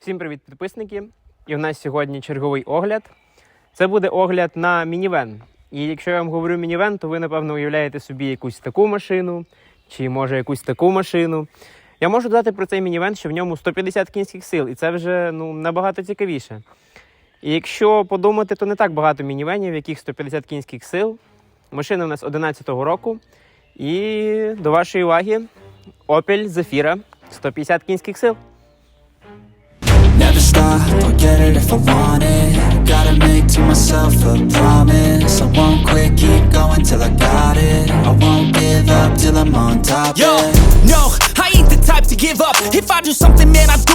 Всім привіт, підписники! І у нас сьогодні черговий огляд. Це буде огляд на мінівен. І якщо я вам говорю мінівен, то ви напевно уявляєте собі якусь таку машину, чи може якусь таку машину. Я можу додати про цей мінівен, що в ньому 150 кінських сил, і це вже ну, набагато цікавіше. І якщо подумати, то не так багато мінівенів, яких 150 кінських сил. Машина у нас 11-го року. І до вашої уваги Opel Zafira 150 кінських сил. Stop, I'll get it if I want it. Gotta make to myself a promise. I won't quit, keep going till I got it. I won't give up till I'm on top, Yo, yeah. no, I ain't the type to give up. If I do something, man, I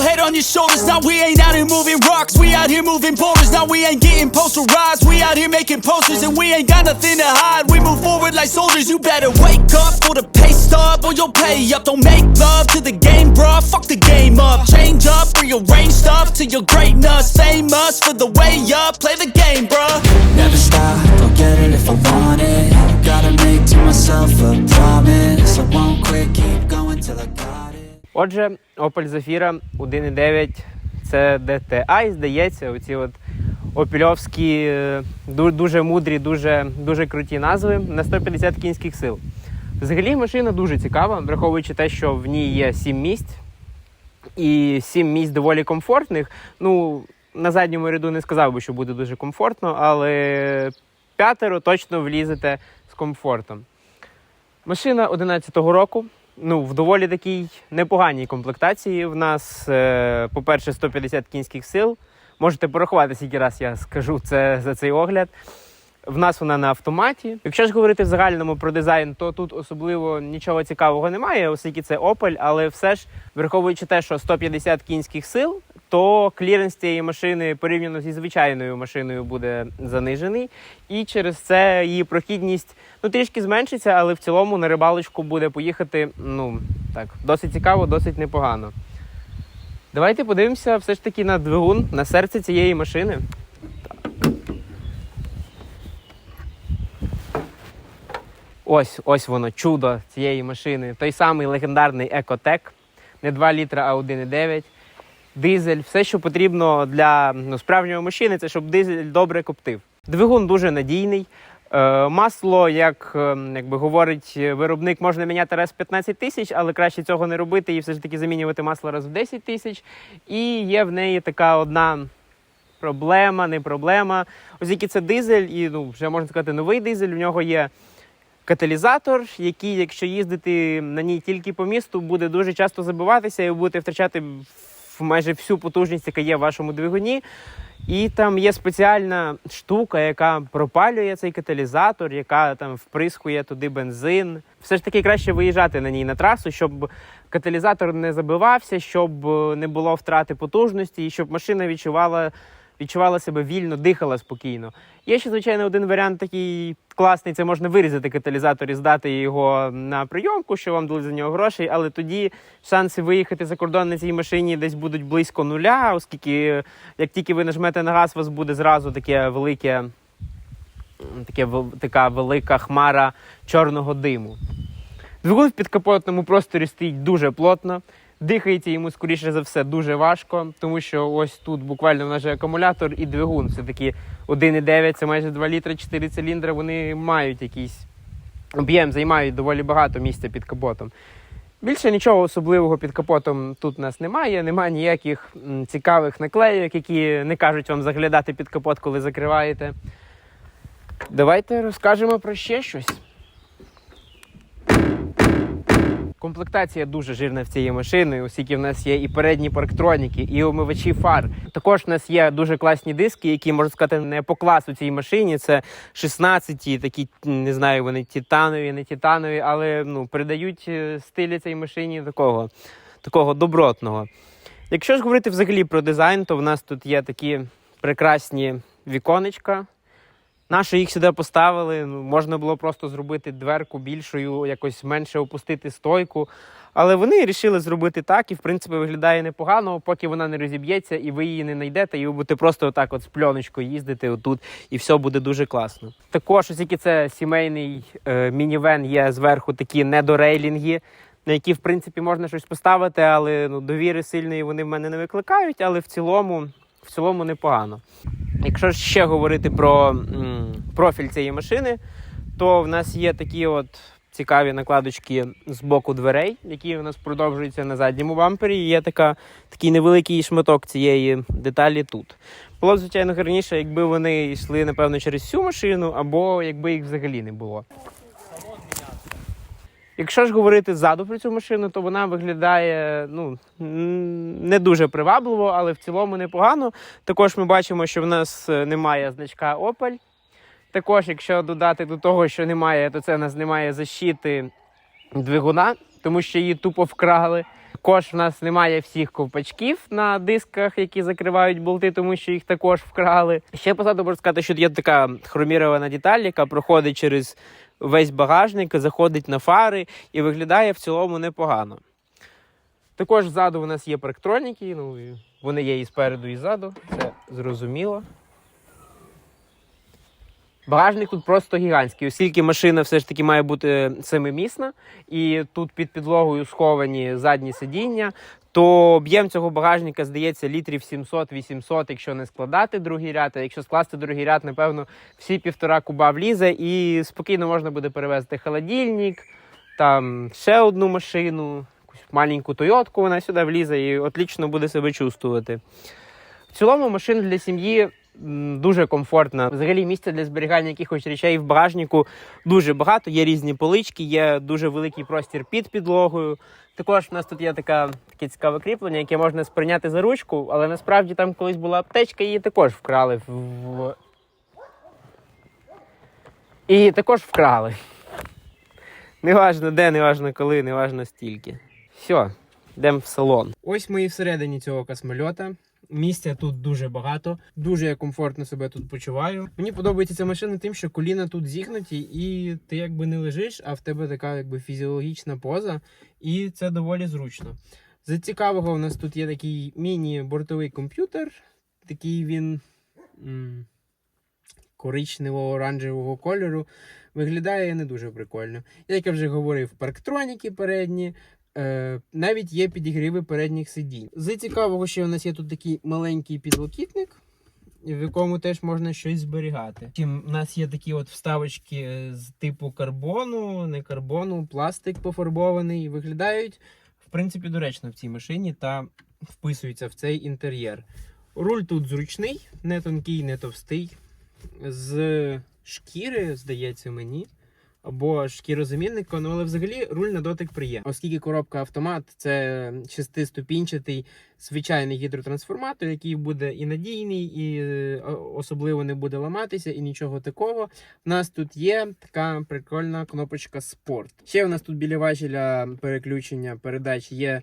Head on your shoulders. Now we ain't out here moving rocks. We out here moving boulders. Now we ain't getting posterized. We out here making posters and we ain't got nothing to hide. We move forward like soldiers. You better wake up for the pay stub or you'll pay up. Don't make love to the game, bruh. Fuck the game up. Change up, rearrange stuff to your greatness. Famous for the way up. Play the game, bruh. Never stop, I'll get it if I want it Gotta make to myself a promise I won't quit, keep going till I got Отже, Opel Zafira 1.9 це DTI, здається, оці от опільовські е, дуже мудрі, дуже, дуже круті назви на 150 кінських сил. Взагалі машина дуже цікава, враховуючи те, що в ній є 7 місць, і 7 місць доволі комфортних. Ну, на задньому ряду не сказав би, що буде дуже комфортно, але п'ятеро точно влізете з комфортом. Машина 11-го року. Ну, в доволі такій непоганій комплектації. В нас, е, по-перше, 150 кінських сил. Можете порахувати, скільки раз я скажу це за цей огляд. В нас вона на автоматі. Якщо ж говорити в загальному про дизайн, то тут особливо нічого цікавого немає, оскільки це Opel, але все ж, враховуючи те, що 150 кінських сил, то кліренс цієї машини порівняно зі звичайною машиною буде занижений. І через це її прохідність ну, трішки зменшиться, але в цілому на рибалочку буде поїхати ну, так, досить цікаво, досить непогано. Давайте подивимося все ж таки на двигун, на серце цієї машини. Ось, ось воно, чудо цієї машини. Той самий легендарний Екотек. Не 2 літра, а 1,9. Дизель. Все, що потрібно для ну, справжнього машини, це щоб дизель добре коптив. Двигун дуже надійний. Е, масло, як, е, як би говорить виробник, можна міняти раз в 15 тисяч, але краще цього не робити і все ж таки замінювати масло раз в 10 тисяч. І є в неї така одна проблема, не проблема. Оскільки це дизель, і ну, вже можна сказати, новий дизель, в нього є каталізатор, який, якщо їздити на ній тільки по місту, буде дуже часто забиватися і будете втрачати майже всю потужність, яка є в вашому двигуні. І там є спеціальна штука, яка пропалює цей каталізатор, яка там вприскує туди бензин. Все ж таки краще виїжджати на ній на трасу, щоб каталізатор не забивався, щоб не було втрати потужності, і щоб машина відчувала, відчувала себе вільно, дихала спокійно. Є ще, звичайно, один варіант такий класний: це можна вирізати каталізатор і здати його на прийомку, що вам дали за нього грошей, але тоді шанси виїхати за кордон на цій машині десь будуть близько нуля, оскільки як тільки ви нажмете на газ, у вас буде зразу таке велике, таке, така велика хмара чорного диму. Двигун в підкапотному просторі стоїть дуже плотно. Дихається йому, скоріше за все, дуже важко, тому що ось тут буквально в нас же акумулятор і двигун. Все-таки 1,9, це майже 2 літри, 4 циліндри, вони мають якийсь об'єм, займають доволі багато місця під капотом. Більше нічого особливого під капотом тут у нас немає, немає ніяких цікавих наклейок, які не кажуть вам заглядати під капот, коли закриваєте. Давайте розкажемо про ще щось. Комплектація дуже жирна в цієї машини, оскільки в нас є і передні парктроніки, і омивачі фар. Також в нас є дуже класні диски, які можна сказати не по класу цій машині. Це 16 такі, не знаю, вони титанові, не титанові, але ну, передають е, стилі цій машині такого, такого добротного. Якщо ж говорити взагалі про дизайн, то в нас тут є такі прекрасні віконечка. Нащо їх сюди поставили? Ну, можна було просто зробити дверку більшою, якось менше опустити стойку. Але вони вирішили зробити так, і в принципі виглядає непогано, поки вона не розіб'ється, і ви її не знайдете, і ви будете просто отак от з пленочкою їздити отут, і все буде дуже класно. Також, оскільки це сімейний е, мінівен, є зверху такі недорейлінги, на які в принципі можна щось поставити, але ну, довіри сильної вони в мене не викликають, але в цілому, в цілому непогано. Якщо ж ще говорити про профіль цієї машини, то в нас є такі от цікаві накладочки з боку дверей, які у нас продовжуються на задньому бампері. І є така, такий невеликий шматок цієї деталі тут. Було б, звичайно, гарніше, якби вони йшли, напевно, через всю машину, або якби їх взагалі не було. Якщо ж говорити ззаду про цю машину, то вона виглядає ну, не дуже привабливо, але в цілому непогано. Також ми бачимо, що в нас е, немає значка Opel. Також, якщо додати до того, що немає, то це в нас немає защити двигуна, тому що її тупо вкрали. Також в нас немає всіх ковпачків на дисках, які закривають болти, тому що їх також вкрали. Ще позаду можу сказати, що є така хромірована деталь, яка проходить через весь багажник, заходить на фари і виглядає в цілому непогано. Також ззаду у нас є парктроніки, ну вони є і спереду, і ззаду, це зрозуміло. Багажник тут просто гігантський, оскільки машина все ж таки має бути семимісна, і тут під підлогою сховані задні сидіння, то об'єм цього багажника здається літрів 700-800, якщо не складати другий ряд. А якщо скласти другий ряд, напевно, всі півтора куба влізе, і спокійно можна буде перевезти холодильник, там ще одну машину, якусь маленьку Тойотку, вона сюди влізе і отлично буде себе чувствувати. В цілому машин для сім'ї дуже комфортна. Взагалі місця для зберігання якихось речей в багажнику дуже багато. Є різні полички, є дуже великий простір під підлогою. Також в нас тут є така, таке цікаве кріплення, яке можна сприйняти за ручку, але насправді там колись була аптечка, її також вкрали в- І також вкрали. Неважно де, неважно коли, неважно стільки. Все, йдемо в салон. Ось ми і всередині цього космольота. Місця тут дуже багато, дуже я комфортно себе тут почуваю. Мені подобається ця машина тим, що коліна тут зігнуті, і ти якби не лежиш, а в тебе така якби фізіологічна поза, і це доволі зручно. З цікавого у нас тут є такий міні-бортовий комп'ютер. Такий він м, коричнево-оранжевого кольору. Виглядає не дуже прикольно. Як я вже говорив, парктроніки передні. Е, навіть є підігріви передніх сидінь. З цікавого, що у нас є тут такий маленький підлокітник, в якому теж можна щось зберігати. Втім, У нас є такі от вставочки з типу карбону, не карбону, пластик пофарбований. Виглядають, в принципі, доречно в цій машині та вписуються в цей інтер'єр. Руль тут зручний, не тонкий, не товстий. З шкіри, здається мені або шкірозамінника, ну але взагалі руль на дотик приємний. Оскільки коробка автомат це шестиступінчатий звичайний гідротрансформатор, який буде і надійний, і е, особливо не буде ламатися, і нічого такого. У нас тут є така прикольна кнопочка спорт. Ще у нас тут біля важеля переключення передач є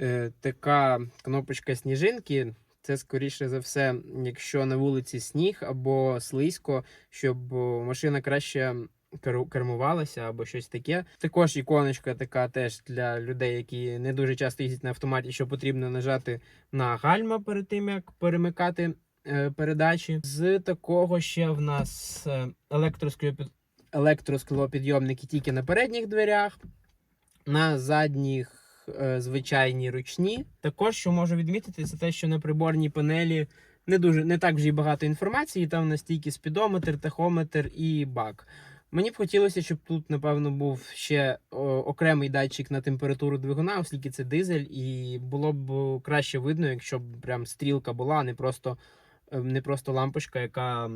е, така кнопочка сніжинки. Це скоріше за все, якщо на вулиці сніг або слизько, щоб машина краще кермувалася або щось таке. Також іконочка така теж для людей, які не дуже часто їздять на автоматі, що потрібно нажати на гальма перед тим, як перемикати е, передачі. З такого ще в нас е, електросклопід... електросклопідйомники тільки на передніх дверях, на задніх е, звичайні ручні. Також, що можу відмітити, це те, що на приборній панелі не дуже не так вже й багато інформації. Там настільки спідометр, тахометр і бак. Мені б хотілося, щоб тут, напевно, був ще окремий датчик на температуру двигуна, оскільки це дизель, і було б краще видно, якщо б прям стрілка була, а не просто, е, не просто лампочка, яка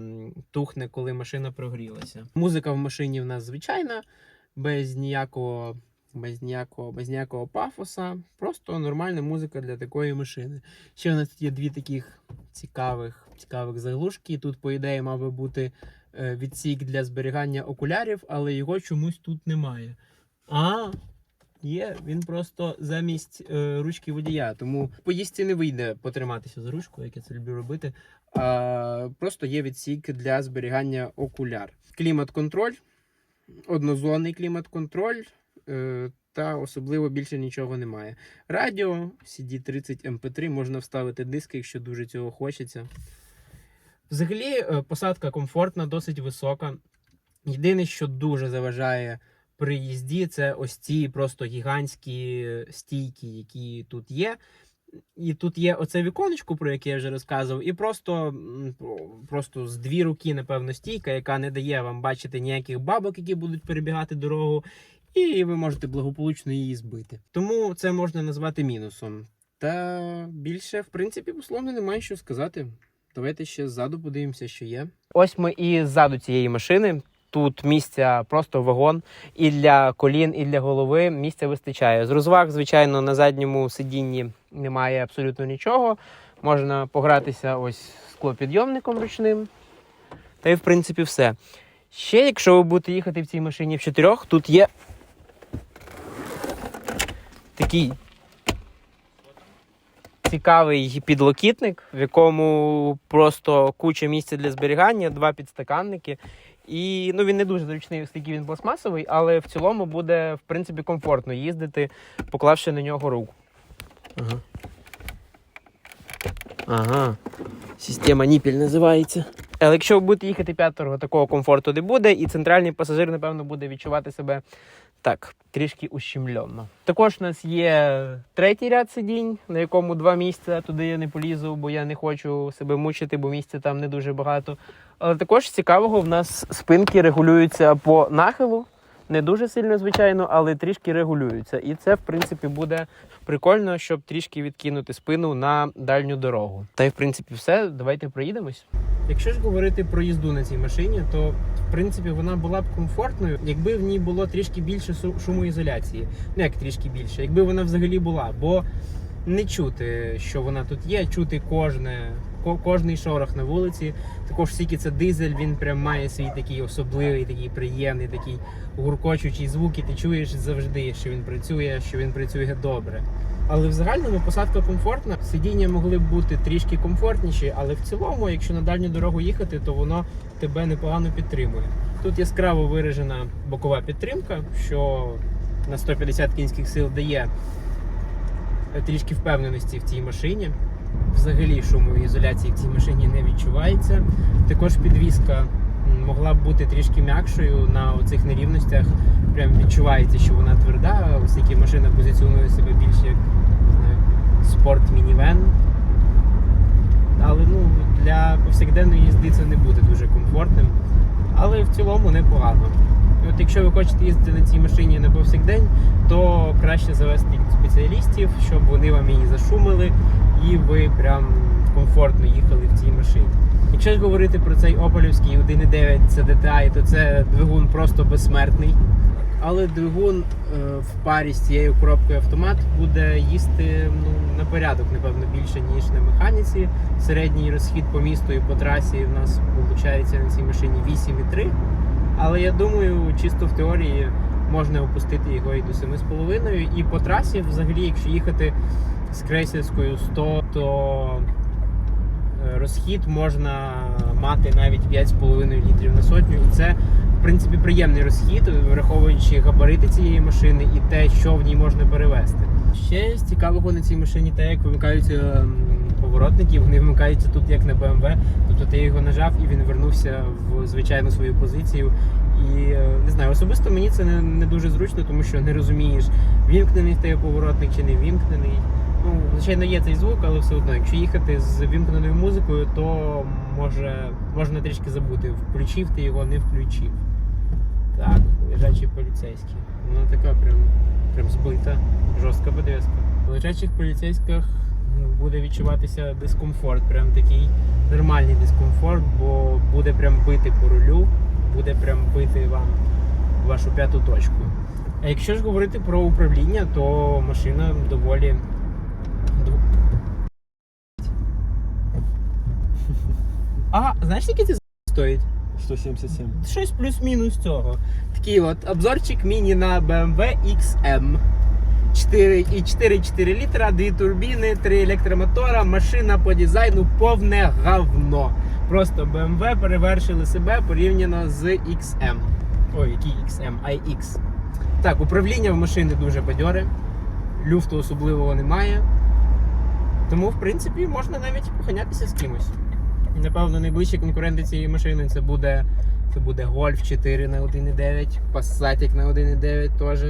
тухне, коли машина прогрілася. Музика в машині в нас звичайна, без ніякого. Без ніякого, без ніякого пафоса, просто нормальна музика для такої машини. Ще у нас є дві таких цікавих, цікавих заглушки. Тут, по ідеї, мав би бути відсік для зберігання окулярів, але його чомусь тут немає. А, є, він просто замість е, ручки водія. Тому поїздці не вийде потриматися за ручку, як я це люблю робити. А просто є відсік для зберігання окуляр. Клімат-контроль, однозонний клімат-контроль. Е, та особливо більше нічого немає. Радіо CD30 MP3 можна вставити диски, якщо дуже цього хочеться. Взагалі, е, посадка комфортна, досить висока. Єдине, що дуже заважає при їзді, це ось ці просто гігантські стійки, які тут є. І тут є оце віконечко, про яке я вже розказував, і просто, просто з дві руки, напевно, стійка, яка не дає вам бачити ніяких бабок, які будуть перебігати дорогу, і ви можете благополучно її збити. Тому це можна назвати мінусом. Та більше, в принципі, условно немає що сказати. Давайте ще ззаду подивимося, що є. Ось ми і ззаду цієї машини. Тут місця просто вагон і для колін, і для голови місця вистачає. З розваг, звичайно, на задньому сидінні немає абсолютно нічого. Можна погратися ось склопідйомником ручним. Та й в принципі все. Ще, якщо ви будете їхати в цій машині в чотирьох, тут є такий цікавий підлокітник, в якому просто куча місця для зберігання, два підстаканники. І ну, він не дуже зручний, оскільки він пластмасовий, але в цілому буде в принципі комфортно їздити, поклавши на нього руку. Ага. Ага. Система Ніпіль називається. Але якщо ви будете їхати п'ятеро, такого комфорту не буде, і центральний пасажир, напевно, буде відчувати себе так, трішки ущемленно. Також у нас є третій ряд сидінь, на якому два місця. Туди я не полізу, бо я не хочу себе мучити, бо місця там не дуже багато. Але також цікавого, в нас спинки регулюються по нахилу. Не дуже сильно, звичайно, але трішки регулюються. І це, в принципі, буде прикольно, щоб трішки відкинути спину на дальню дорогу. Та й в принципі все. Давайте проїдемось. Якщо ж говорити про їзду на цій машині, то в принципі вона була б комфортною, якби в ній було трішки більше шумоізоляції. Ну як трішки більше, якби вона взагалі була, бо не чути, що вона тут є, чути кожне, кожний шорох на вулиці. Також скільки це дизель, він прям має свій такий особливий, такий приємний, такий гуркочучий звук, і ти чуєш завжди, що він працює, що він працює добре. Але в загальному посадка комфортна. Сидіння могли б бути трішки комфортніші, але в цілому, якщо на дальню дорогу їхати, то воно тебе непогано підтримує. Тут яскраво виражена бокова підтримка, що на 150 кінських сил дає трішки впевненості в цій машині. Взагалі шумової ізоляції в цій машині не відчувається. Також підвіска м, могла б бути трішки м'якшою на оцих нерівностях. Прям відчувається, що вона тверда, оскільки машина позиціонує себе більше як не знаю, спорт-мінівен. Але ну, для повсякденної їзди це не буде дуже комфортним. Але в цілому непогано. От якщо ви хочете їздити на цій машині на повсякдень, то краще завести спеціалістів, щоб вони вам її зашумили і ви прям комфортно їхали в цій машині. Якщо ж говорити про цей Опелівський 1.9 CDTI, то це двигун просто безсмертний. Але двигун е, в парі з цією коробкою автомат буде їсти ну, на порядок, напевно, більше, ніж на механіці. Середній розхід по місту і по трасі в нас виходить на цій машині 8,3. Але я думаю, чисто в теорії можна опустити його і до 7,5. І по трасі, взагалі, якщо їхати з крейсерською 100, то розхід можна мати навіть 5,5 літрів на сотню. І це, в принципі, приємний розхід, враховуючи габарити цієї машини і те, що в ній можна перевезти. Ще з цікавого на цій машині, те, як вимикаються поворотники, вони вимикаються тут як на BMW. Тобто ти його нажав і він вернувся в звичайну свою позицію. І е, не знаю, особисто мені це не, не дуже зручно, тому що не розумієш, вімкнений в тебе поворотник чи не вімкнений. Ну, звичайно, є цей звук, але все одно, якщо їхати з вімкненою музикою, то може можна трішки забути, включив ти його, не включив. Так, лежачий поліцейський. Вона така прям, прям збита, жорстка подвеска. В лежачих поліцейських ну, буде відчуватися дискомфорт, прям такий нормальний дискомфорт, бо буде прям бити по рулю, буде прям бити вам вашу п'яту точку. А якщо ж говорити про управління, то машина доволі. А, знаєш, скільки це стоїть? 177. Щось плюс-мінус цього. Такий от обзорчик міні на BMW XM. 4 і 4,4 літра, дві турбіни, три електромотора, машина по дизайну повне говно. Просто BMW перевершили себе порівняно з XM. Ой, який XM, iX. Так, управління в машини дуже бадьоре, люфту особливого немає. Тому, в принципі, можна навіть поганятися з кимось. Напевно, найближчі конкуренти цієї машини це буде, це буде Golf 4 на 1.9, Passat на 1.9 теж.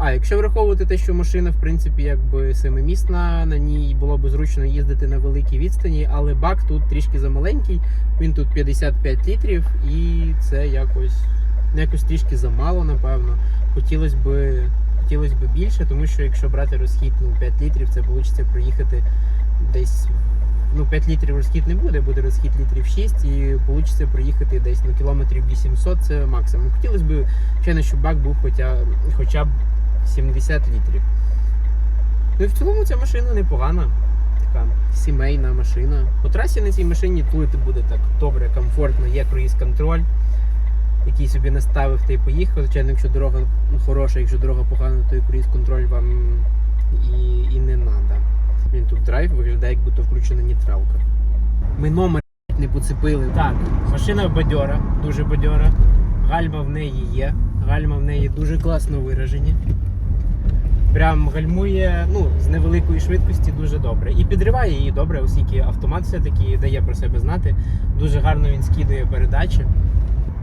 А якщо враховувати те, що машина, в принципі, якби семимісна, на ній було б зручно їздити на великій відстані, але бак тут трішки замаленький, він тут 55 літрів, і це якось, якось трішки замало, напевно. Хотілося б, хотілося б більше, тому що якщо брати розхід ну, 5 літрів, це вийде проїхати десь. Ну, 5 літрів розхід не буде, буде розхід літрів 6 і вийде проїхати десь ну, кілометрів 800, це максимум. Хотілося б, звичайно, щоб бак був хоча, хоча б 70 літрів. Ну і в цілому ця машина непогана. Така сімейна машина. По трасі на цій машині тулити буде так добре, комфортно, є круїз-контроль, який собі наставив та й поїхав. Звичайно, якщо дорога ну, хороша, якщо дорога погана, то і круїз-контроль вам і, і не треба. Він тут драйв виглядає, як будто включена нейтралка. Ми номер не поцепили. Так, машина бадьора, дуже бадьора. Гальма в неї є. Гальма в неї дуже класно виражені. Прям гальмує ну, з невеликої швидкості дуже добре. І підриває її добре, оскільки автомат все-таки дає про себе знати. Дуже гарно він скидує передачі.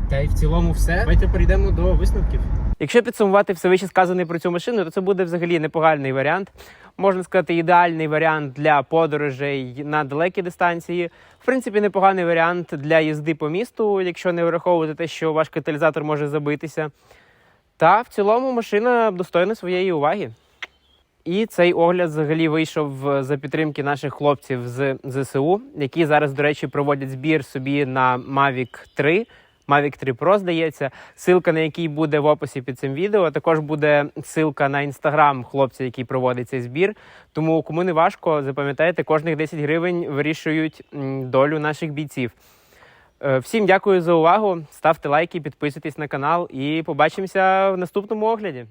Та й в цілому все. Давайте перейдемо до висновків. Якщо підсумувати все вище сказане про цю машину, то це буде взагалі непоганий варіант. Можна сказати, ідеальний варіант для подорожей на далекі дистанції. В принципі, непоганий варіант для їзди по місту, якщо не враховувати те, що ваш каталізатор може забитися. Та в цілому машина достойна своєї уваги. І цей огляд взагалі вийшов е, за підтримки наших хлопців з ЗСУ, які зараз, до речі, проводять збір собі на Mavic 3. Mavic 3 Pro, здається, ссылка на який буде в описі під цим відео. Також буде ссылка на інстаграм хлопця, який проводить цей збір. Тому кому не важко, запам'ятайте, кожних 10 гривень вирішують долю наших бійців. Е, Всім дякую за увагу. Ставте лайки, підписуйтесь на канал і побачимося в наступному огляді.